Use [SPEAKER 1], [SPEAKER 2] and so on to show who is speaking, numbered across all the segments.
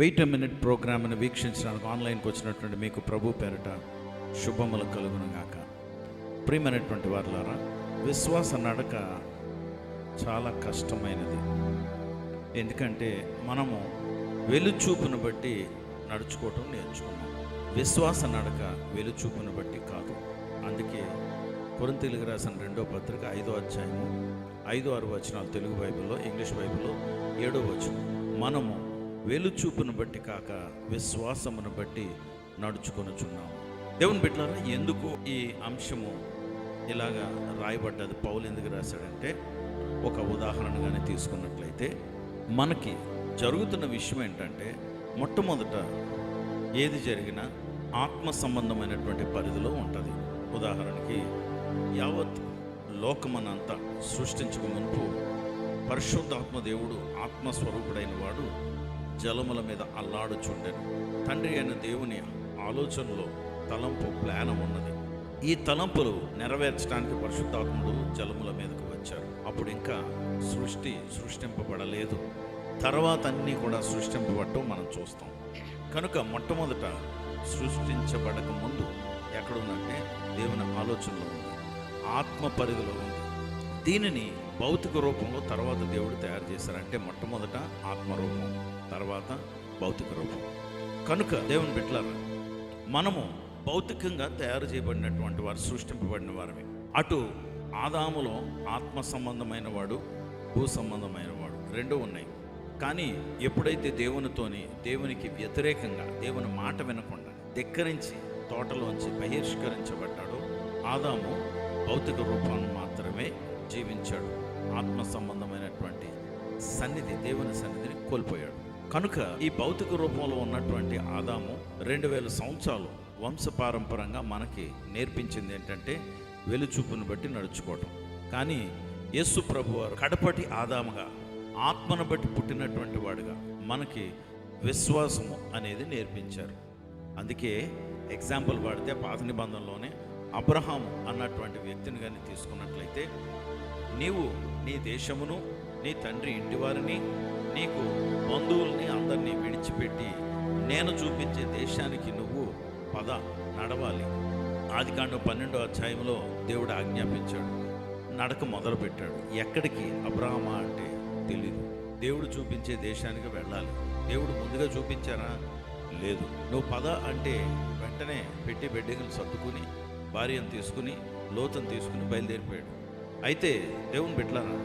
[SPEAKER 1] Wait a minute ప్రోగ్రామ్ని వీక్షించడానికి ఆన్లైన్కి వచ్చినటువంటి మీకు ప్రభు పేరిట శుభములు కలుగునగాక ప్రియమైనటువంటి వారులారా విశ్వాస నడక చాలా కష్టమైనది. ఎందుకంటే మనము వెలుచూపును బట్టి నడుచుకోవటం నేర్చుకున్నాం. విశ్వాస నడక వెలుచూపును బట్టి కాదు. అందుకే కొరింతీలకు రాసిన రెండో పత్రిక ఐదో అధ్యాయము ఐదో ఆరు వచనాలు తెలుగు బైబిల్లో ఇంగ్లీష్ బైబిల్లో ఏడో వచనం. మనము వెలుచూపును బట్టి కాక విశ్వాసమును బట్టి నడుచుకొనుచున్నాము దేవుని బిడ్డలారా ఎందుకు ఈ అంశము ఇలాగా రాయబడ్డది? పౌలు ఎందుకు రాశాడంటే ఒక ఉదాహరణగానే తీసుకున్నట్లయితే మనకి జరుగుతున్న విషయం ఏంటంటే మొట్టమొదట ఏది జరిగినా ఆత్మ సంబంధమైనటువంటి పరిధిలో ఉంటుంది. ఉదాహరణకి యావత్ లోకమనంతా సృష్టించక మునుపు పరిశుద్ధాత్మ దేవుడు ఆత్మస్వరూపుడైన వాడు జలముల మీద అల్లాడుచుండెను. తండ్రి అయిన దేవుని ఆలోచనలో తలంపు ప్లానం ఉన్నది ఈ తలంపులు నెరవేర్చడానికి పరిశుద్ధాత్ముడు జలముల మీదకు వచ్చారు అప్పుడు ఇంకా సృష్టి సృష్టింపబడలేదు. తర్వాత అన్నీ కూడా సృష్టింపబడటం మనం చూస్తాం. కనుక మొట్టమొదట సృష్టించబడక ముందు ఎక్కడుందంటే దేవుని ఆలోచనలో ఉంది. ఆత్మ పరిధిలో ఉంది. దీనిని భౌతిక రూపంలో తర్వాత దేవుడు తయారు చేశారంటే మొట్టమొదట ఆత్మరూపం తర్వాత భౌతిక రూపం. కనుక దేవుని బిడ్డలారా మనము భౌతికంగా తయారు చేయబడినటువంటి వారు సృష్టింపబడిన వారమే. అటు ఆదాములో ఆత్మ సంబంధమైన వాడు భూ సంబంధమైన వాడు రెండు ఉన్నాయి. కానీ ఎప్పుడైతే దేవునితోని దేవునికి వ్యతిరేకంగా దేవుని మాట వినకుండా ధిక్కరించి తోటలోంచి బహిష్కరించబడ్డాడో ఆదాము భౌతిక రూపాన్ని మాత్రమే జీవించాడు. ఆత్మ సంబంధమైనటువంటి సన్నిధి దేవుని సన్నిధిని కోల్పోయాడు. కనుక ఈ భౌతిక రూపంలో ఉన్నటువంటి ఆదాము రెండు వేల సంవత్సరాలు వంశపారంపరంగా మనకి నేర్పించింది ఏంటంటే వెలుచూపును బట్టి నడుచుకోవటం. కానీ యేసు ప్రభు వారు కడపటి ఆదాముగా ఆత్మను బట్టి పుట్టినటువంటి వాడుగా మనకి విశ్వాసము అనేది నేర్పించారు. అందుకే ఎగ్జాంపుల్ వాడితే పాత నిబంధనలోనే అబ్రహాం అన్నటువంటి వ్యక్తిని కానీ తీసుకున్నట్లయితే నీవు నీ దేశమును నీ తండ్రి ఇంటి వారిని నీకు బంధువుల్ని అందరినీ విడిచిపెట్టి నేను చూపించే దేశానికి నువ్వు పద నడవాలి. ఆది కాండం పన్నెండో అధ్యాయంలో దేవుడు ఆజ్ఞాపించాడు. నడక మొదలుపెట్టాడు. ఎక్కడికి? అబ్రహమా అంటే తెలియదు దేవుడు చూపించే దేశానికి వెళ్ళాలి. దేవుడు ముందుగా చూపించారా? లేదు. నువ్వు పద అంటే వెంటనే పెట్టి బెడ్డింగ్లు సర్దుకుని భార్యను తీసుకుని లోతను తీసుకుని బయలుదేరిపోయాడు. అయితే దేవుని బిడ్డలారా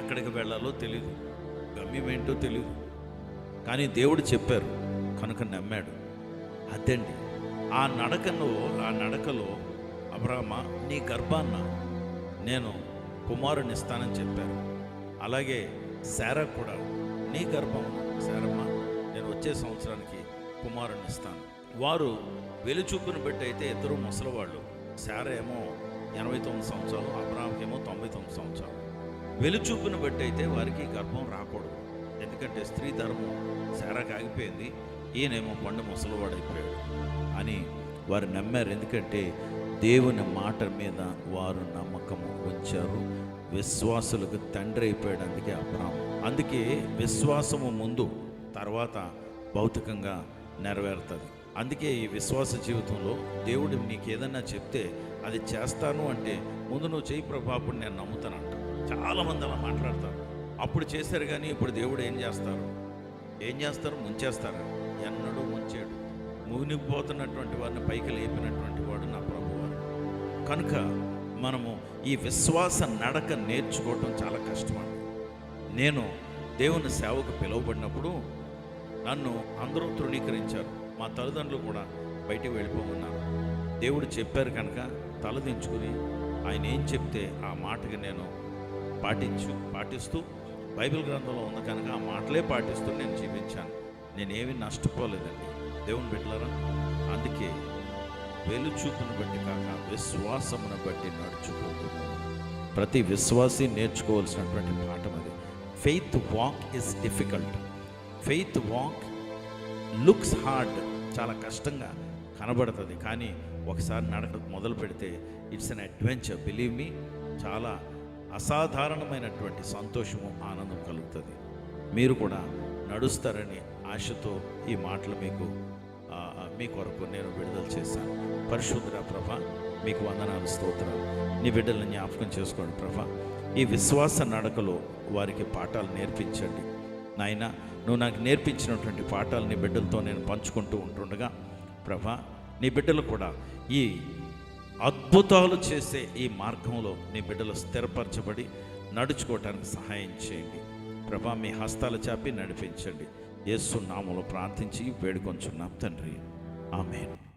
[SPEAKER 1] ఎక్కడికి వెళ్ళాలో తెలియదు గమ్యం ఏంటో తెలియదు కానీ దేవుడు చెప్పారు కనుక నమ్మాడు. అదండి ఆ నడకలో ఆ నడకలో అబ్రాహ్మ నీ గర్భాన్న నేను కుమారునిస్తానని చెప్పారు. అలాగే శారా కూడా నీ గర్భం శారమ్మ నేను వచ్చే సంవత్సరానికి కుమారునిస్తాను వారు వెలుచూపును బట్టి అయితే ఇద్దరు ముసలివాళ్ళు శారేమో ఎనభై తొమ్మిది సంవత్సరాలు అబ్రాహంకేమో తొంభై తొమ్మిది సంవత్సరాలు. వెలుచూపును బట్టి అయితే వారికి గర్భం రాకూడదు. ఎందుకంటే స్త్రీ ధర్మం శారాకి ఆగిపోయింది ఈయనేమో పండు ముసలివాడైపోయాడు అని వారు నమ్మారు. ఎందుకంటే దేవుని మాట మీద వారు నమ్మకము ఉంచారు. విశ్వాసులకు తండ్రి అయిపోయాడు అందుకే అబ్రాహం అందుకే విశ్వాసము ముందు తర్వాత భౌతికంగా నెరవేరుతుంది. అందుకే ఈ విశ్వాస జీవితంలో దేవుడు నీకు ఏదన్నా చెప్తే అది చేస్తాను అంటే ముందు నువ్వు చేయి ప్రభాపుడు నేను నమ్ముతానంట. చాలామంది అలా మాట్లాడతారు. అప్పుడు చేశారు కానీ ఇప్పుడు దేవుడు ఏం చేస్తారు? ఏం చేస్తారు? ముంచేస్తారు. ఎన్నడూ ముంచాడు. మునిగిపోతున్నటువంటి వారిని పైకి లేపినటువంటి వాడు నా ప్రభువారు. కనుక మనము ఈ విశ్వాస నడక నేర్చుకోవటం చాలా కష్టమండి. నేను దేవుని సేవకు పిలువబడినప్పుడు నన్ను అందరూ తృణీకరించారు. మా తల్లిదండ్రులు కూడా బయటికి వెళ్ళిపోమన్నారు. దేవుడు చెప్పారు కనుక తలదించుకుని ఆయన ఏం చెప్తే ఆ మాటకి నేను పాటించు పాటిస్తూ బైబిల్ గ్రంథంలో ఉంది కనుక ఆ మాటలే పాటిస్తూ నేను జీవించాను. నేనేమి నష్టపోలేదండి. దేవుని బిడ్డలరా అందుకే వెలుచూపును బట్టి కాక విశ్వాసమును బట్టి నడుచుకుంటున్నాను. ప్రతి విశ్వాసి నేర్చుకోవాల్సినటువంటి పాఠం అది. Faith walk is difficult faith walk looks hard చాలా కష్టంగా కనబడుతుంది. కానీ ఒకసారి నడక మొదలు పెడితే it's an adventure believe me చాలా అసాధారణమైనటువంటి సంతోషము ఆనందం కలుగుతుంది. మీరు కూడా నడుస్తారని ఆశతో ఈ మాటలు మీకు మీ కొరకు నేను విడుదల చేశాను. పరిశుద్ధ ప్రభ మీకు వందనాలు స్తోత్రం నీ బిడ్డలను జ్ఞాపకం చేసుకోండి ప్రభ. ఈ విశ్వాస నడకలో వారికి పాఠాలు నేర్పించండి. నాయనా నువ్వు నాకు నేర్పించినటువంటి పాఠాలు నీ బిడ్డలతో నేను పంచుకుంటూ ఉంటుండగా ప్రభా నీ బిడ్డలు కూడా ఈ అద్భుతాలు చేసే ఈ మార్గంలో నీ బిడ్డలు స్థిరపరచబడి నడుచుకోవటానికి సహాయం చేయండి. ప్రభా మీ హస్తాలు చాపి నడిపించండి. యేసు నామములో ప్రార్థించి వేడుకొంచున్నాం తండ్రి. ఆమెను.